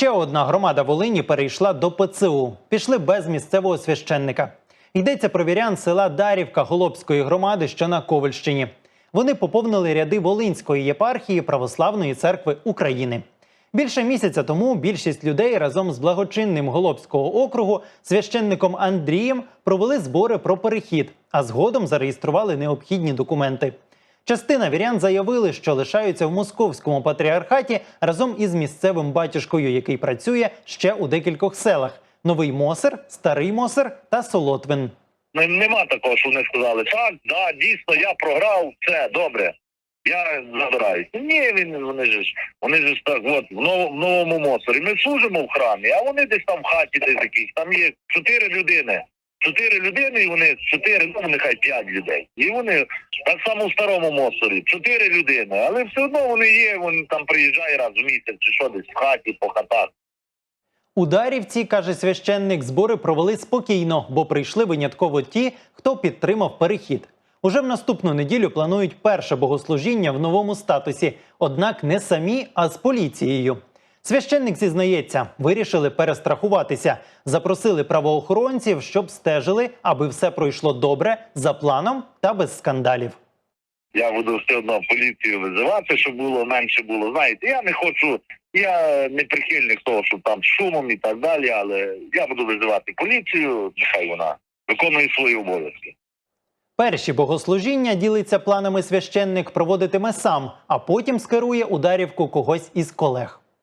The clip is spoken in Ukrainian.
Ще одна громада Волині перейшла до ПЦУ. Пішли без місцевого священника. Йдеться про вірян села Дарівка Голобської громади, що на Ковальщині. Вони поповнили ряди Волинської єпархії Православної церкви України. Більше місяця тому більшість людей разом з благочинним Голобського округу священником Андрієм провели збори про перехід, а згодом зареєстрували необхідні документи. Частина вірян заявили, що лишаються в московському патріархаті разом із місцевим батюшкою, який працює ще у декількох селах: Новий Мосер, Старий Мосер та Солотвин. Ну, Нема такого, що вони сказали, так, да, дійсно, я програв, все, добре. Я забираюсь. Ні, він, вони ж, вони ж так, от, в, нов, в новому Мосорі. Ми служимо в храмі, а вони десь там в хаті десь якісь. Там є чотири людини. Чотири людини, і вони чотири, ну нехай п'ять людей. І вони так само в старому Мосорі, чотири людини, але все одно вони є, вони там приїжджають раз в місяць, чи що десь в хаті, по хатах. У Дарівці, каже священник, збори провели спокійно, бо прийшли винятково ті, хто підтримав перехід. Уже в наступну неділю планують перше богослужіння в новому статусі, однак не самі, а з поліцією. Священник зізнається, вирішили перестрахуватися, запросили правоохоронців, щоб стежили, аби все пройшло добре за планом та без скандалів. Я буду все одно поліцію визивати, щоб було менше було. Знаєте, я не хочу, я не прихильник того, що там шумом і так далі, але я буду визивати поліцію, нехай вона виконує свої обов'язки. Перші богослужіння ділиться планами священник проводитиме сам, а потім скерує ударівку когось із колег.